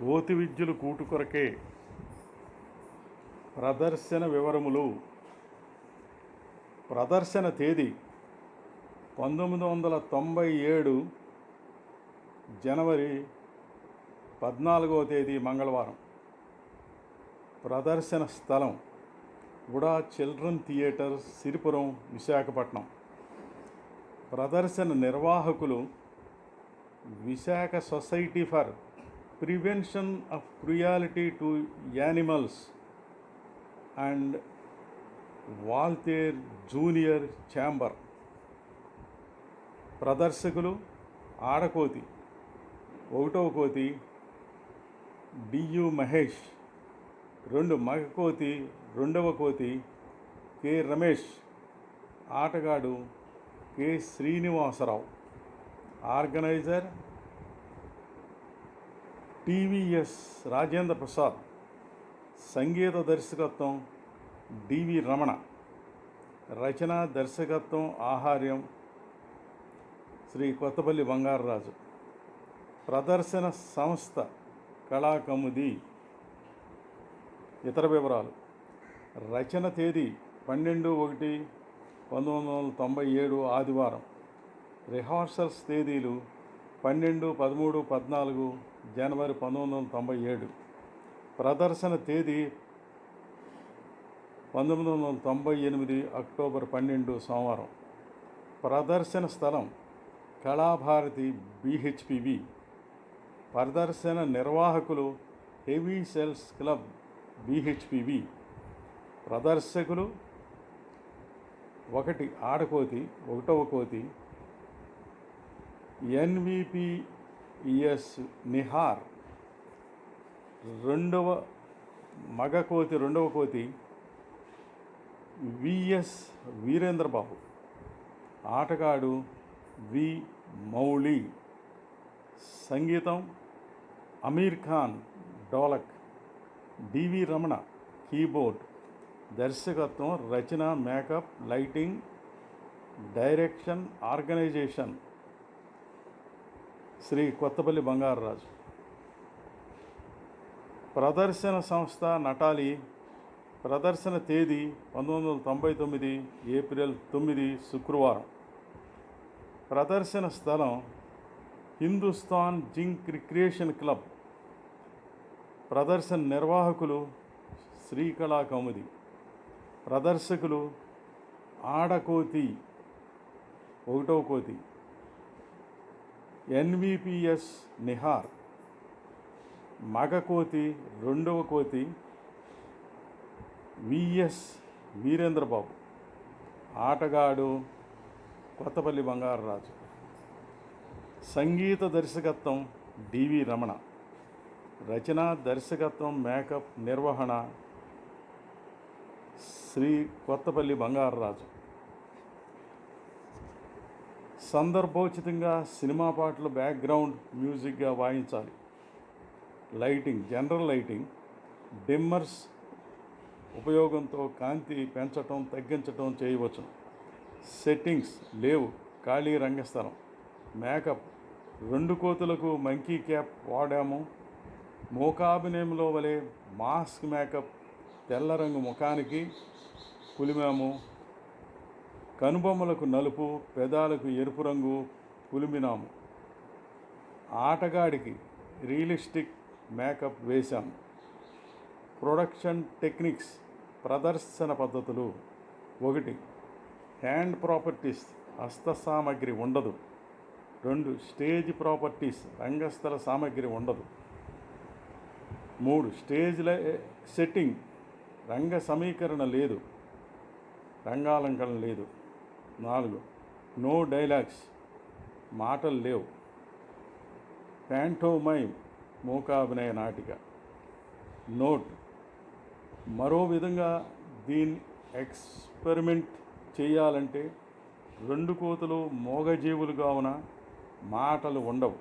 కోతి విద్యలు కూటు కొరకే ప్రదర్శన వివరములు. ప్రదర్శన తేదీ పంతొమ్మిది వందల తొంభై ఏడు జనవరి పద్నాలుగవ తేదీ మంగళవారం. ప్రదర్శన స్థలం UDA children theatre Siripuram Visakhapatnam. ప్రదర్శన నిర్వాహకులు Visakha society for prevention of cruelty to animals and Waltair junior chamber. ప్రదర్శకులు ఆడకోతి ఒకటవ కోతి డియు మహేష్ రెండు మగ కోతి రెండవ కోతి కె రమేష్ ఆటగాడు K Srinivasarao. Organiser TVS Rajendra Prasad సంగీత దర్శకత్వం డివి రమణ రచన దర్శకత్వం ఆహార్యం శ్రీ కొత్తపల్లి బంగారరాజు ప్రదర్శన సంస్థ కళాకముది. ఇతర వివరాలు. రచన తేదీ పన్నెండు ఒకటి పంతొమ్మిది వందల తొంభై ఏడు ఆదివారం. రిహార్సల్స్ తేదీలు పన్నెండు పదమూడు పద్నాలుగు జనవరి పంతొమ్మిది వందల తొంభై ఏడు. ప్రదర్శన తేదీ పంతొమ్మిది వందల తొంభై ఎనిమిది అక్టోబర్ పన్నెండు సోమవారం. ప్రదర్శన స్థలం కళాభారతి బిహెచ్పివి. ప్రదర్శన నిర్వాహకులు హెవీ సెల్స్ క్లబ్ బిహెచ్పివి. ప్రదర్శకులు ఒకటి ఆడకోతి ఒకటవ కోతి ఎన్విపిఎస్ నిహార్ రెండవ మగ కోతి రెండవ కోతి విఎస్ వీరేంద్రబాబు. ఆటగాడు వి మౌళి. సంగీతం Aamir Khan dholak. DV Ramana keyboard. దర్శకత్వం రచన makeup lighting direction organisation. Shri Kothapalli Bangararaju. ప్రదర్శన సంస్థ నటాలి ప్రదర్శన తేదీ పంతొమ్మిది వందల తొంభై తొమ్మిది ఏప్రిల్ తొమ్మిది శుక్రవారం. ప్రదర్శన స్థలం హిందుస్థాన్ జింక్ రిక్రియేషన్ క్లబ్. ప్రదర్శన నిర్వాహకులు శ్రీకళా కౌముది. ప్రదర్శకులు ఆడకోతి ఒకటో కోతి. ఎన్విపిఎస్ నిహార్ మగ కోతి రెండవ కోతి విఎస్ వీరేంద్రబాబు ఆటగాడు కొత్తపల్లి బంగారరాజు. సంగీత దర్శకత్వం డివి రమణ రచన దర్శకత్వం మేకప్ నిర్వహణ శ్రీ కొత్తపల్లి బంగారరాజు. సందర్భోచితంగా సినిమా పాటలు బ్యాక్గ్రౌండ్ మ్యూజిక్గా వాయించాలి. లైటింగ్ జనరల్ లైటింగ్ డిమ్మర్స్ ఉపయోగంతో కాంతి పెంచటం తగ్గించటం చేయవచ్చు సెట్టింగ్స్ లేవు ఖాళీ రంగస్థలం. మేకప్ రెండు కోతులకు మంకీ క్యాప్ వాడాము. మూకాభినయంలో వలె మాస్క్ మేకప్ తెల్ల రంగు ముఖానికి పులిమాము కనుబొమ్మలకు నలుపు పెదాలకు ఎరుపు రంగు పులిమినాము. ఆటగాడికి రియలిస్టిక్ మేకప్ వేశాం. ప్రొడక్షన్ టెక్నిక్స్ ప్రదర్శన పద్ధతులు ఒకటి. హ్యాండ్ ప్రాపర్టీస్ హస్త సామగ్రి ఉండదు. రెండు స్టేజ్ ప్రాపర్టీస్ రంగస్థల సామగ్రి ఉండదు. మూడు స్టేజ్ల సెట్టింగ్ రంగ సమీకరణ లేదు. రంగాలంకరణ లేదు. నాలుగు. నో డైలాగ్స్ మాటలు లేవు. ప్యాంటోమైమ్ మూకాభినయ నాటిక. నోట్ మరో విధంగా దీన్ని ఎక్స్పెరిమెంట్ చేయాలంటే రెండు కోతులు మోగజీవులు కావున మాటలు ఉండవు.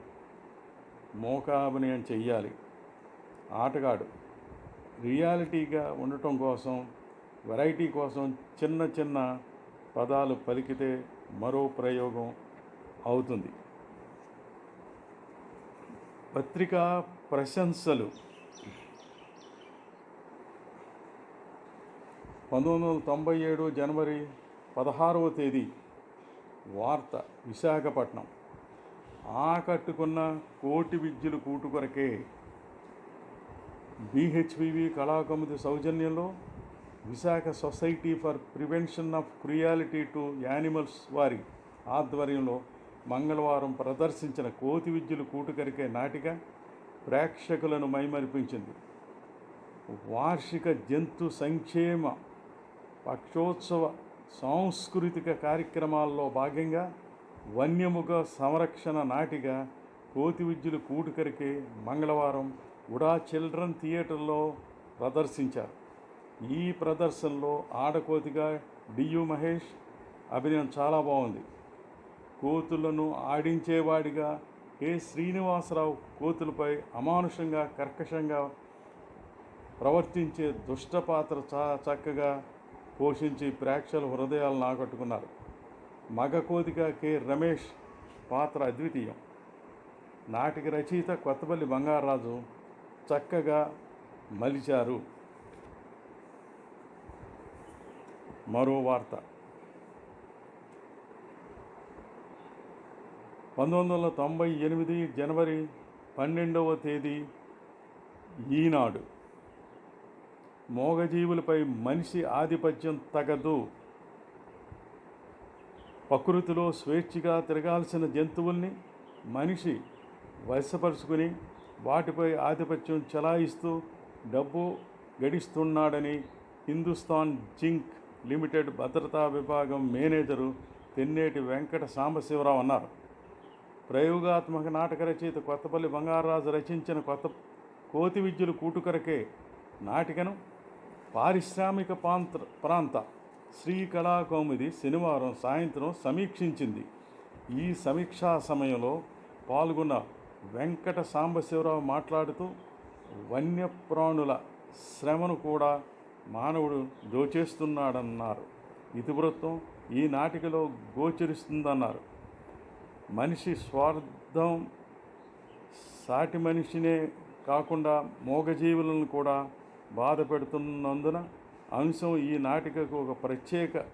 మోకాభినయం చెయ్యాలి. ఆటగాడు. రియాలిటీగా ఉండటం కోసం వెరైటీ కోసం చిన్న చిన్న పదాలు పలికితే మరో ప్రయోగం అవుతుంది. పత్రికా ప్రశంసలు. పంతొమ్మిది వందల తొంభై ఏడు జనవరి పదహారవ తేదీ వార్త విశాఖపట్నం. ఆకట్టుకున్న కోటి విద్యులు కూటు కొరకే బీహెచ్పివి కళాకమితి సౌజన్యంలో Visakha society for prevention of cruelty to animals వారి ఆధ్వర్యంలో మంగళవారం ప్రదర్శించిన కోతి విద్యులు కూటుకరికే నాటిక ప్రేక్షకులను మైమరిపించింది. వార్షిక జంతు సంక్షేమ పక్షోత్సవ సాంస్కృతిక కార్యక్రమాల్లో భాగంగా వన్యముఖ సంరక్షణ నాటిక కోతి విద్యులు కూటుకరికే మంగళవారం ఉడా చిల్డ్రన్ థియేటర్లో ప్రదర్శించారు. ఈ ప్రదర్శనలో ఆడకోతిగా డియు మహేష్ అభినయం చాలా బాగుంది. కోతులను ఆడించేవాడిగా కె శ్రీనివాసరావు కోతులపై అమానుషంగా కర్కశంగా ప్రవర్తించే దుష్ట పాత్ర చా చక్కగా పోషించి ప్రేక్షకుల హృదయాలను ఆకట్టుకున్నారు మగ కోతిగా కె రమేష్ పాత్ర అద్వితీయం. నాటిక రచయిత కొత్తపల్లి బంగారాజు చక్కగా మలిచారు. మరో వార్త. పంతొమ్మిది వందల తొంభై ఎనిమిది జనవరి పన్నెండవ తేదీ ఈనాడు. మోగజీవులపై మనిషి ఆధిపత్యం తగదు. ప్రకృతిలో స్వేచ్ఛగా తిరగాల్సిన జంతువుల్ని మనిషి వశపరుచుకుని వాటిపై ఆధిపత్యం చెలాయిస్తూ డబ్బు గడిస్తున్నాడని హిందుస్థాన్ జింక్ లిమిటెడ్ భద్రతా విభాగం మేనేజరు తెన్నేటి వెంకట సాంబశివరావు అన్నారు. ప్రయోగాత్మక నాటక రచయిత కొత్తపల్లి బంగారాజు రచించిన కొత్త కోతి విద్యులు కూటుకరకే నాటికను పారిశ్రామిక ప్రాంత ప్రాంత శ్రీకళాకౌముది శనివారం సాయంత్రం సమీక్షించింది. ఈ సమీక్షా సమయంలో పాల్గొన్న వెంకట సాంబశివరావు మాట్లాడుతూ వన్యప్రాణుల శ్రమను కూడా మానవుడు దోచేస్తున్నాడన్నారు ఇతివృత్తం ఈ నాటికలో గోచరిస్తుందన్నారు. మనిషి స్వార్థం సాటి మనిషినే కాకుండా మూగజీవులను కూడా బాధ పెడుతున్నందున అంశం ఈ నాటికకు ఒక ప్రత్యేక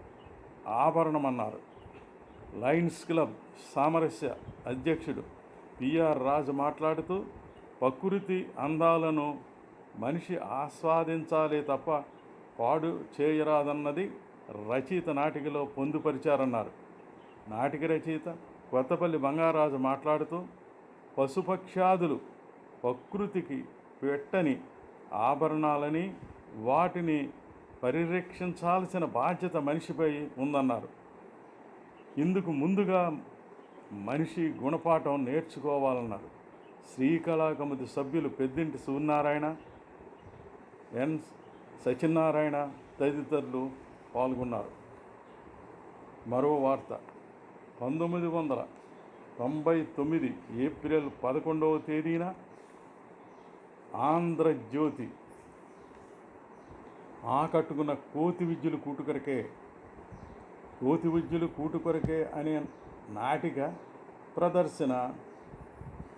ఆభరణమన్నారు. లయన్స్ క్లబ్ సామరస్య అధ్యక్షుడు పిఆర్ రాజు మాట్లాడుతూ ప్రకృతి అందాలను మనిషి ఆస్వాదించాలే తప్ప పాడు చేయరాదన్నది రచయిత నాటికలో పొందుపరిచారన్నారు. నాటిక రచయిత కొత్తపల్లి బంగారాజు మాట్లాడుతూ పశుపక్షాదులు ప్రకృతికి పెట్టని ఆభరణాలని వాటిని పరిరక్షించాల్సిన బాధ్యత మనిషిపై ఉందన్నారు. ఇందుకు ముందుగా మనిషి గుణపాఠం నేర్చుకోవాలన్నారు. శ్రీకళాకమితి సభ్యులు పెద్దింటి సూర్యనారాయణ ఎన్ సత్యనారాయణ తదితరులు పాల్గొన్నారు. మరో వార్త. పంతొమ్మిది వందల తొంభై తొమ్మిది ఏప్రిల్ పదకొండవ తేదీన ఆంధ్రజ్యోతి ఆకట్టుకున్న కోతి విద్యులు కూటుకొరకే కోతి విద్యులు కూటుకొరకే అనే నాటిక ప్రదర్శన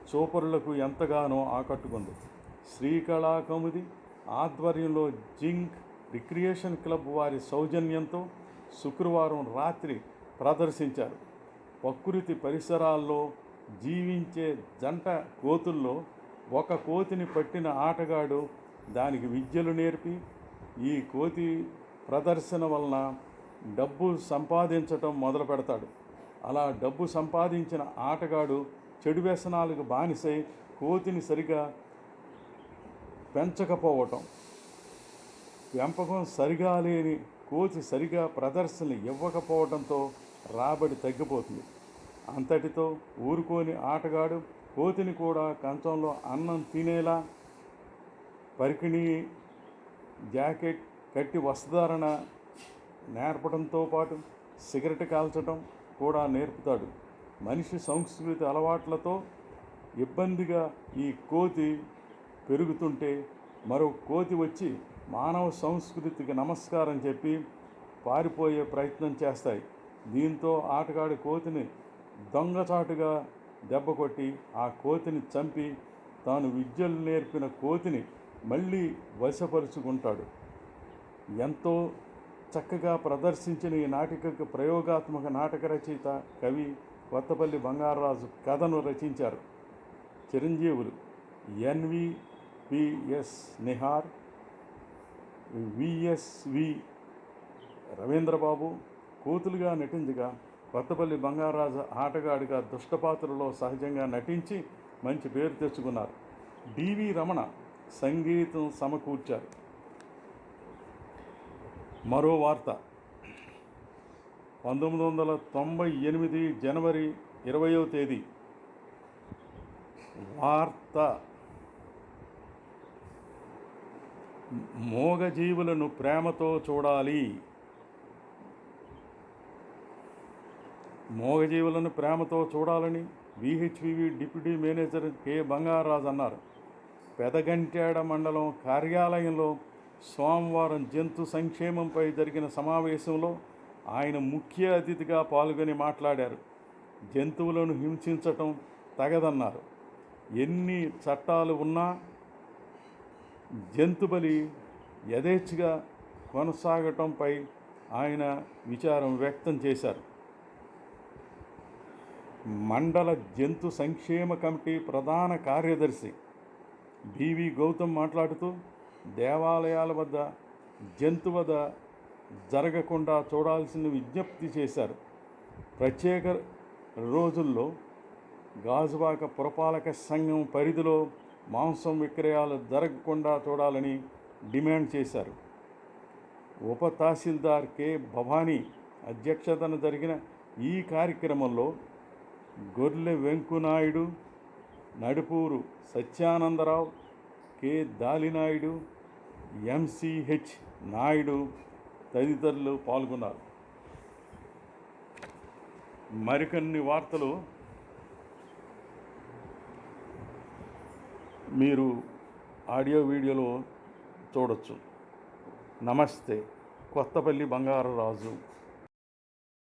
చూపరులకు ఎంతగానో ఆకట్టుకుంది. శ్రీకళాకముది ఆధ్వర్యంలో జింక్ రిక్రియేషన్ క్లబ్ వారి సౌజన్యంతో శుక్రవారం రాత్రి ప్రదర్శించారు. ప్రకృతి పరిసరాల్లో జీవించే జంట కోతుల్లో ఒక కోతిని పట్టిన ఆటగాడు దానికి విద్యలు నేర్పి ఈ కోతి ప్రదర్శన వలన డబ్బు సంపాదించటం మొదలు పెడతాడు. అలా డబ్బు సంపాదించిన ఆటగాడు చెడు వ్యసనాలకు బానిసై కోతిని సరిగా పెంచకపోవటం. పెంపకం సరిగా లేని కోతి సరిగా ప్రదర్శన ఇవ్వకపోవడంతో రాబడి తగ్గిపోతుంది. అంతటితో ఊరుకోని ఆటగాడు కోతిని కూడా కంచంలో అన్నం తినేలా పరికిణి జాకెట్ కట్టి వస్త్రధారణ నేర్పడంతో పాటు సిగరెట్ కాల్చడం కూడా నేర్పుతాడు. మనిషి సంస్కృతి అలవాట్లతో ఇబ్బందిగా ఈ కోతి పెరుగుతుంటే మరో కోతి వచ్చి మానవ సంస్కృతికి నమస్కారం చెప్పి పారిపోయే ప్రయత్నం చేస్తాయి. దీంతో ఆటగాడి కోతిని దొంగచాటుగా దెబ్బ కొట్టి ఆ కోతిని చంపి తాను విద్యలు నేర్పిన కోతిని మళ్ళీ వశపరుచుకుంటాడు. ఎంతో చక్కగా ప్రదర్శించిన ఈ నాటికకు ప్రయోగాత్మక నాటక రచయిత కవి కొత్తపల్లి బంగారరాజు కథను రచించారు. చిరంజీవులు NV PS Nihar VSV Ravindrababu కోతులుగా నటించగా కొత్తపల్లి బంగారాజు ఆటగాడిగా దుష్టపాత్రలో సహజంగా నటించి మంచి పేరు తెచ్చుకున్నారు. డివి రమణ సంగీతం సమకూర్చారు. మరో వార్త. పంతొమ్మిది వందల తొంభై ఎనిమిది జనవరి ఇరవయో తేదీ. వార్త. మోగజీవులను ప్రేమతో చూడాలి. మోగజీవులను ప్రేమతో చూడాలని విహెచ్వివి డిప్యూటీ మేనేజర్ కె. బంగారాజు అన్నారు. పెదగంట్యాడ మండలం కార్యాలయంలో సోమవారం జంతు సంక్షేమంపై జరిగిన సమావేశంలో ఆయన ముఖ్య అతిథిగా పాల్గొని మాట్లాడారు. జంతువులను హింసించటం తగదన్నారు. ఎన్ని చట్టాలు ఉన్నా జంతుబలి యథేచ్ఛగా కొనసాగటంపై ఆయన విచారం వ్యక్తం చేశారు. మండల జంతు సంక్షేమ కమిటీ ప్రధాన కార్యదర్శి బివి గౌతమ్ మాట్లాడుతూ దేవాలయాల వద్ద జంతు వద్ద జరగకుండా చూడాల్సిన విజ్ఞప్తి చేశారు. ప్రత్యేక రోజుల్లో గాజువాక పురపాలక సంఘం పరిధిలో మాంసం విక్రయాలు జరగకుండా చూడాలని డిమాండ్ చేశారు. ఉప తహసీల్దార్ కె. భవానీ అధ్యక్షతన జరిగిన ఈ కార్యక్రమంలో గొర్లె వెంకునాయుడు నడుపూరు సత్యానందరావు కె. దాలినాయుడు ఎంసిహెచ్ నాయుడు తదితరులు పాల్గొన్నారు. మరికొన్ని వార్తలు మీరు ఆడియో వీడియోలో చూడొచ్చు. నమస్తే. కొత్తపల్లి బంగారరాజు.